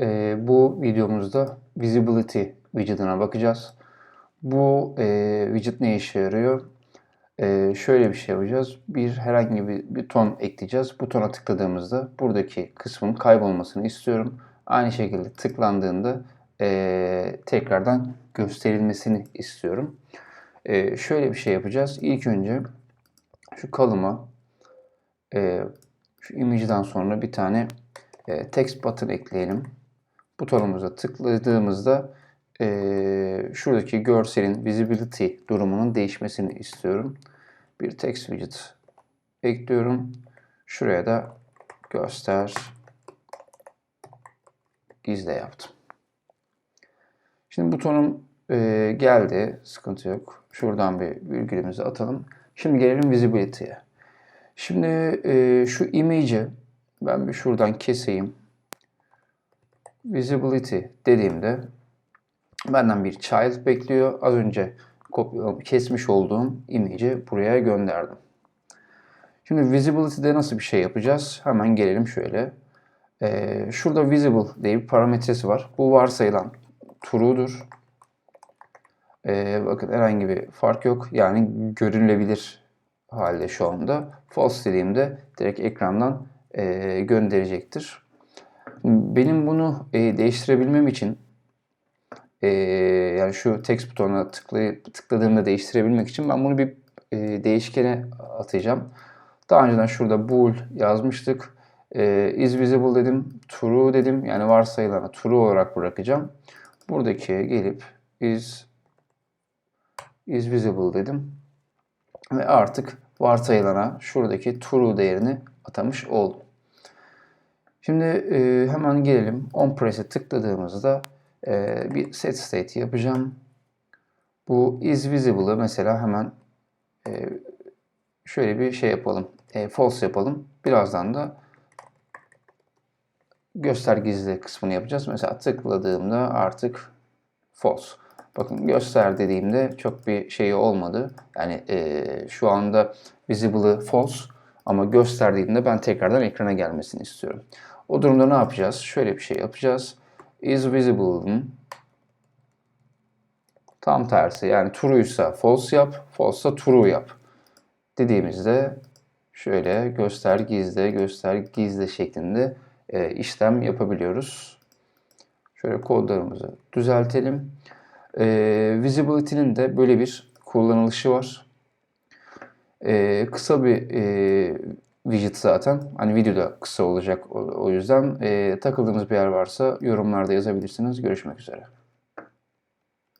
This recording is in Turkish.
Ee, bu videomuzda Visibility widget'ına bakacağız. Bu e, widget ne işe yarıyor? Ee, şöyle bir şey yapacağız. Bir herhangi bir, bir ton ekleyeceğiz. Butona tıkladığımızda buradaki kısmın kaybolmasını istiyorum. Aynı şekilde tıklandığında e, tekrardan gösterilmesini istiyorum. E, şöyle bir şey yapacağız. İlk önce şu kalıma e, şu image'den sonra bir tane e, text button ekleyelim. Butonumuza tıkladığımızda e, şuradaki görselin visibility durumunun değişmesini istiyorum. Bir text widget ekliyorum. Şuraya da göster gizle yaptım. Şimdi butonum e, geldi. Sıkıntı yok. Şuradan bir virgülümüzü atalım. Şimdi gelelim visibility'ye. Şimdi e, şu image'i ben bir şuradan keseyim. Visibility dediğimde benden bir child bekliyor. Az önce kesmiş olduğum image'i buraya gönderdim. Şimdi visibility'de nasıl bir şey yapacağız? Hemen gelelim şöyle. Ee, şurada visible diye bir parametresi var. Bu varsayılan true'dur. Ee, bakın herhangi bir fark yok. Yani görülebilir halde şu anda. False dediğimde direkt ekrandan e, gönderecektir. Benim bunu e, değiştirebilmem için e, yani şu text butonuna tıklay, tıkladığımda değiştirebilmek için ben bunu bir e, değişkene atacağım. Daha önceden şurada bool yazmıştık. E, is visible dedim, true dedim. Yani varsayılanı true olarak bırakacağım. Buradaki gelip is is visible dedim. Ve artık varsayılana şuradaki true değerini atamış oldum. Şimdi e, hemen gelelim. On press'e tıkladığımızda e, bir set state yapacağım. Bu is visible'ı mesela hemen e, şöyle bir şey yapalım. E, false yapalım. Birazdan da göster gizli kısmını yapacağız. Mesela tıkladığımda artık false. Bakın göster dediğimde çok bir şey olmadı. Yani e, şu anda visible'ı false ama gösterdiğimde ben tekrardan ekrana gelmesini istiyorum. O durumda ne yapacağız? Şöyle bir şey yapacağız. Is visible'ın tam tersi yani true'ysa false yap, false'sa true yap. Dediğimizde şöyle göster gizle, göster gizle şeklinde e, işlem yapabiliyoruz. Şöyle kodlarımızı düzeltelim. E, visibility'nin de böyle bir kullanılışı var. E, kısa bir e, widget zaten. Hani video da kısa olacak o, o yüzden. E, takıldığınız bir yer varsa yorumlarda yazabilirsiniz. Görüşmek üzere.